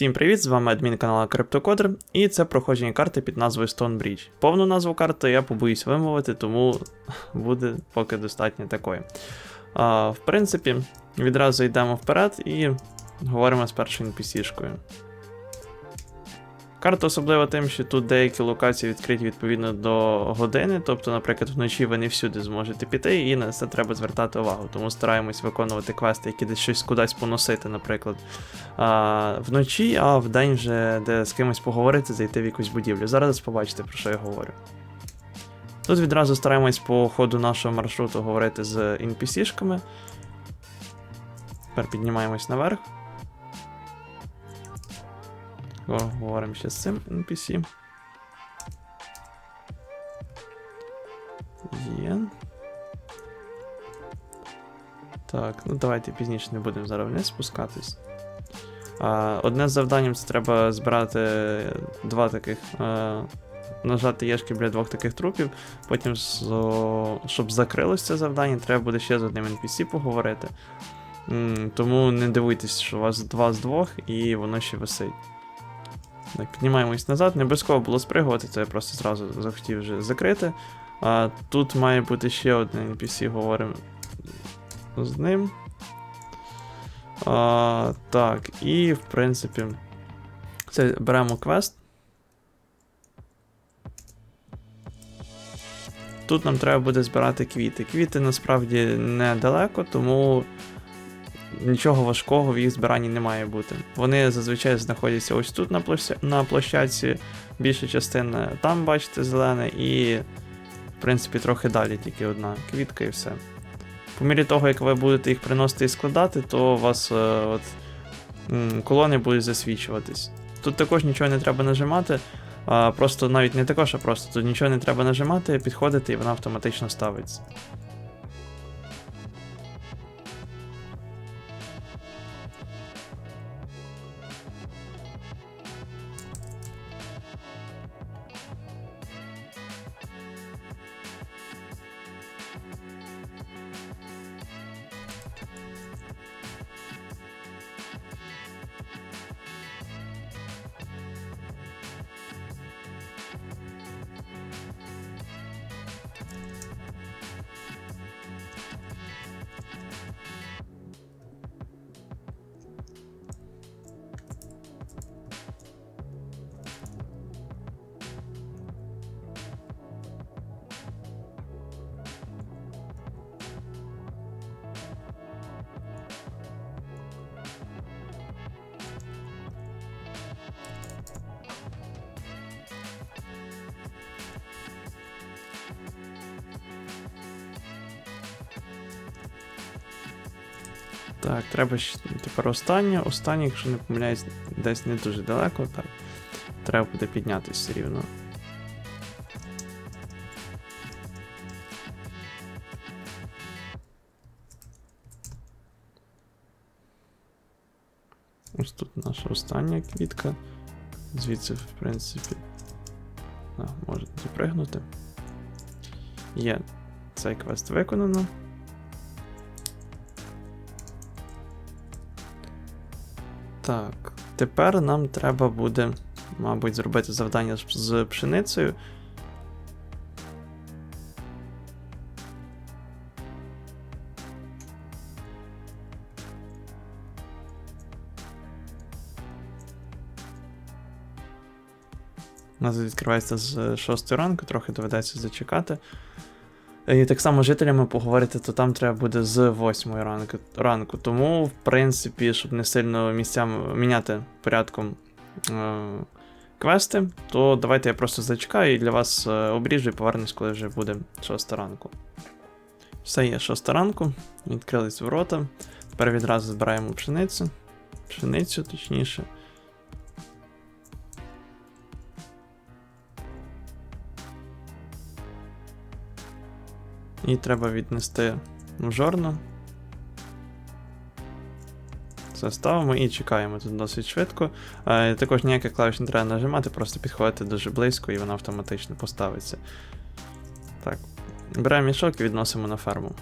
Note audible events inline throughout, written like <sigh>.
Всім привіт! З вами адмін канала CryptoCoder, і це проходження карти під назвою Stonebridge. Повну назву карти я побоюсь вимовити, тому <laughs> буде поки достатньо такої. А, В принципі, відразу йдемо вперед і говоримо з першою NPC-шкою. Карта особлива тим, що тут деякі локації відкриті відповідно до години, тобто, наприклад, вночі ви не всюди зможете піти, і на це треба звертати увагу. Тому стараємось виконувати квести, які десь щось кудись поносити, наприклад, а, вночі, а вдень вже де з кимось поговорити, зайти в якусь будівлю. Зараз побачите, про що я говорю. Тут відразу стараємось по ходу нашого маршруту говорити з NPC-шками. Тепер піднімаємось наверх. Говоримо ще з цим NPC. Є. Так, ну давайте пізніше не будемо зараз вниз спускатись. Одне з завданням це треба збирати два таких. А, нажати єшки біля двох таких трупів. Потім, щоб закрилось це завдання, треба буде ще з одним NPC поговорити. Тому не дивуйтесь, що у вас два з двох і воно ще висить. Піднімаємось назад, не обов'язково було спригувати, це я просто зразу захотів вже закрити. А, тут має бути ще один NPC, говоримо з ним. А, так, і в принципі, це беремо квест. Тут нам треба буде збирати квіти. Квіти насправді недалеко, тому нічого важкого в їх збиранні не має бути. Вони зазвичай знаходяться ось тут на, площа... на площадці, більша частина там, бачите, зелене, і, в принципі, трохи далі тільки одна квітка і все. По мірі того, як ви будете їх приносити і складати, то у вас е, от, колони будуть засвічуватись. Тут також нічого не треба нажимати. А, просто навіть не також, а просто тут нічого не треба нажимати, підходити і вона автоматично ставиться. Так, треба ще тепер останнє. Останнє, якщо не помиляюсь, десь не дуже далеко, так. Треба буде піднятися рівно. Ось тут наша остання квітка. Звідси, в принципі. А, можете запригнути. Є цей квест виконано. Так, тепер нам треба буде, мабуть, зробити завдання з- пшеницею. У нас відкривається з 6 ранку, трохи доведеться зачекати. І так само жителями поговорити, то там треба буде з 8 ранку. ранку. Тому, в принципі, щоб не сильно місцями міняти порядком е- квести, то давайте я просто зачекаю і для вас е, обріжу і повернусь, коли вже буде 6 ранку. Все є 6 ранку, відкрились ворота. Тепер відразу збираємо пшеницю. Пшеницю, точніше. І треба віднести в жорно. Це ставимо і чекаємо тут досить швидко. Е, також ніяких клавіш не треба нажимати, просто підходити дуже близько і вона автоматично поставиться. Так. Беремо мішок і відносимо на ферму.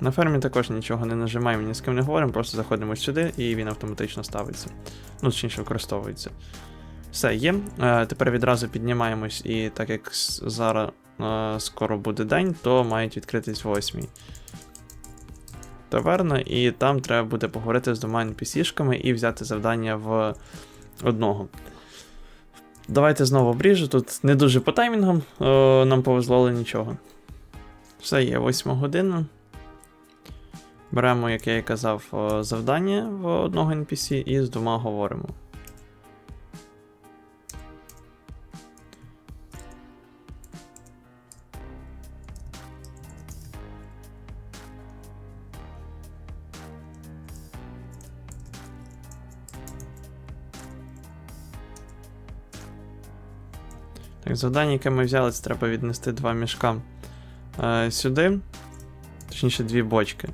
На фермі також нічого не нажимаємо, ні з ким не говоримо, просто заходимо сюди і він автоматично ставиться. Ну, точніше, використовується. Все, є. Е, тепер відразу піднімаємось, і так як зараз скоро буде день, то мають відкритись восьмій. Таверна, і там треба буде поговорити з двома NPC-шками і взяти завдання в одного. Давайте знову обріжу. Тут не дуже по таймінгам, е, нам повезло, але нічого. Все є 8 година. Беремо, як я і казав, е, завдання в одного NPC і з двома говоримо. Завдання, яке ми взяли, це треба віднести два мішка е, сюди. Точніше, дві бочки.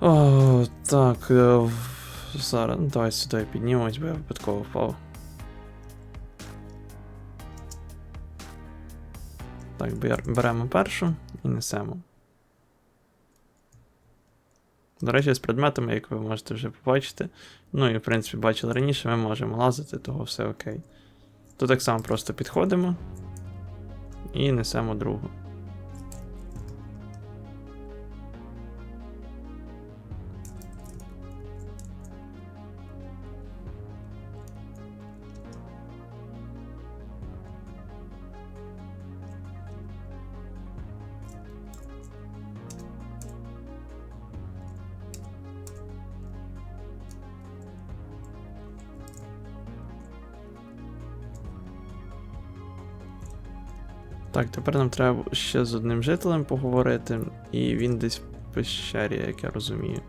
О, так. Е, зараз. Ну, давай сюди піднімемось, бо я випадково впав. Так, беремо першу і несемо. До речі, з предметами, як ви можете вже побачити. Ну і в принципі бачили раніше, ми можемо лазити, того все окей. Тут так само просто підходимо і несемо другу. Так, тепер нам треба ще з одним жителем поговорити, і він десь в пещері, як я розумію.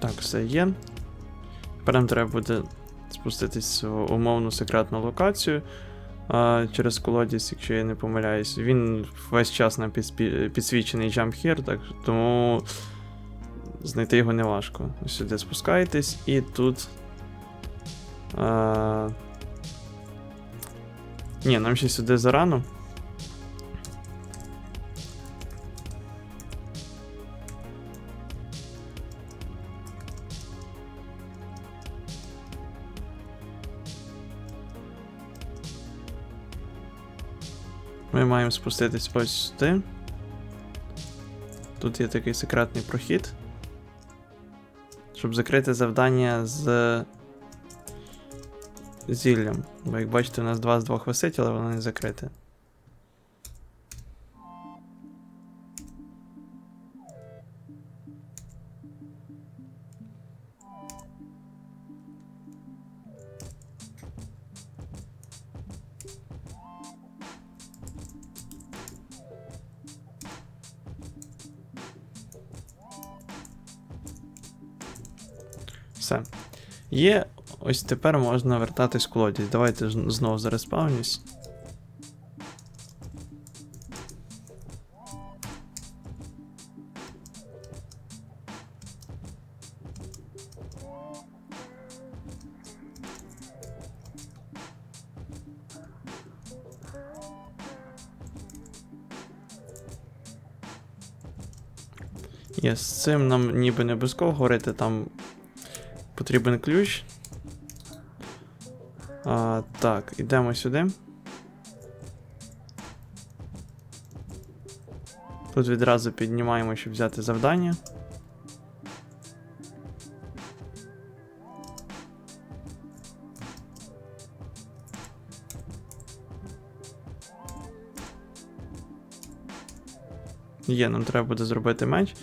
Так, все є. Тепер нам треба буде спуститись в умовну секретну локацію а, через колодязь, якщо я не помиляюсь. Він весь час нам підсвічений jump так, тому знайти його не важко. Сюди спускаєтесь і тут. А... Ні, нам ще сюди зарано. Маємо спуститись ось сюди. Тут є такий секретний прохід. Щоб закрити завдання з зіллям. Бо як бачите, у нас два з двох висить, але воно не закрите. Все. Є. Ось тепер можна вертатись в колодязь. Давайте знову зареспавнюсь. Є, з цим нам ніби не обов'язково говорити, там потрібен ключ. А, так, ідемо сюди. Тут відразу піднімаємо, щоб взяти завдання. Є, нам треба буде зробити меч.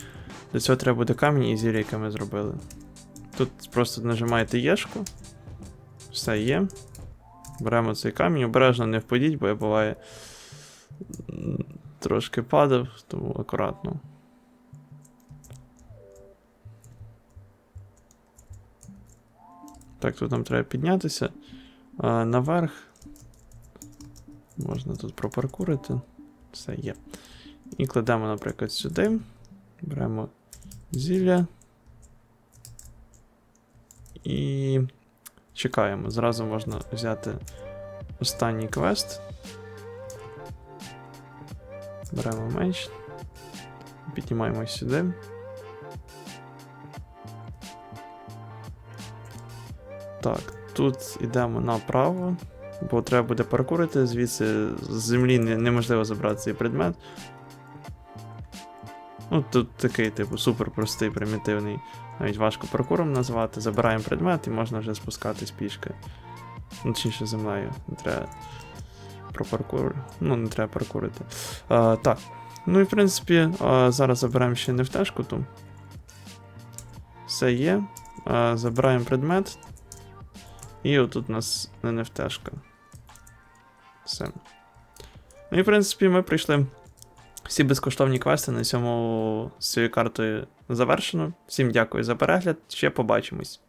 Для цього треба буде камінь і зілля, яке ми зробили. Тут просто нажимаєте Єшку. Все є. Беремо цей камінь, обережно не впадіть, бо я буває трошки падав, тому акуратно. Так, тут нам треба піднятися а, наверх. Можна тут пропаркурити. Все є. І кладемо, наприклад, сюди. Беремо зілля. І чекаємо. Зразу можна взяти останній квест. Беремо меч. Піднімаємось сюди. Так, тут йдемо направо, бо треба буде паркурити, звідси з землі неможливо забрати цей предмет. Ну, тут такий, типу, супер простий, примітивний. Навіть важко паркуром назвати. Забираємо предмет і можна вже спускатись пішки. Ну, точніше землею. Не треба про паркур. Ну, не треба паркурити. А, так. Ну і в принципі, а, зараз забираємо ще нефтешку ту. Все є. А, забираємо предмет. І отут у нас не нефтешка. Все. Ну і в принципі, ми прийшли. Всі безкоштовні квести на цьому з цією картою завершено. Всім дякую за перегляд. Ще побачимось.